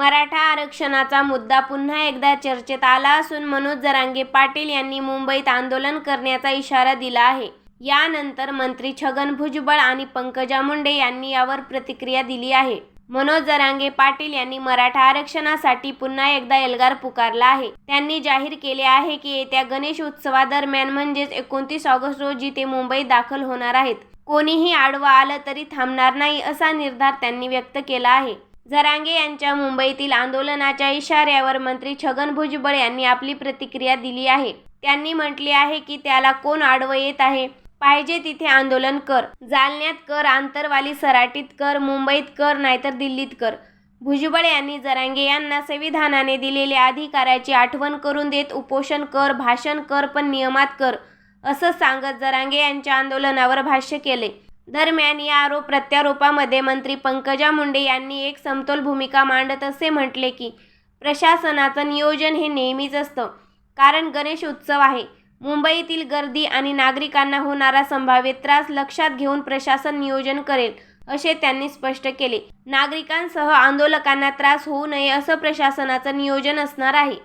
मराठा आरक्षणाचा मुद्दा पुन्हा एकदा चर्चेत आला असून मनोज जरांगे पाटील यांनी मुंबईत आंदोलन करण्याचा इशारा दिला आहे. यानंतर मंत्री छगन भुजबळ आणि पंकजा मुंडे यांनी यावर प्रतिक्रिया दिली आहे. मनोज जरांगे पाटील यांनी मराठा आरक्षणासाठी पुन्हा एकदा एल्गार पुकारला आहे. त्यांनी जाहीर केले आहे की येत्या गणेश उत्सवादरम्यान म्हणजेच एकोणतीस ऑगस्ट रोजी ते मुंबईत दाखल होणार आहेत. कोणीही आडवं आलं तरी थांबणार नाही असा निर्धार त्यांनी व्यक्त केला आहे. जरांगे यांच्या मुंबईतील आंदोलनाच्या इशाऱ्यावर मंत्री छगन भुजबळ यांनी आपली प्रतिक्रिया दिली आहे. त्यांनी म्हटले आहे की त्याला कोण आडवं येत आहे? पाहिजे तिथे आंदोलन कर. जालन्यात कर आंतरवाली सराटीत कर मुंबईत कर नाहीतर दिल्लीत कर. भुजबळ यांनी जरांगे यांना संविधानाने दिलेल्या अधिकाराची आठवण करून देत उपोषण कर भाषण कर पण नियमात कर असं सांगत जरांगे यांच्या आंदोलनावर भाष्य केले. दरम्यान या आरोप प्रत्यारोपामध्ये मंत्री पंकजा मुंडे यांनी एक समतोल भूमिका मांडत असे म्हटले की प्रशासनाचं नियोजन हे नेहमीच असतं. कारण गणेश उत्सव आहे. मुंबईतील गर्दी आणि नागरिकांना होणारा संभाव्य त्रास लक्षात घेऊन प्रशासन नियोजन करेल असे त्यांनी स्पष्ट केले. नागरिकांसह आंदोलकांना त्रास होऊ नये असं प्रशासनाचं नियोजन असणार आहे.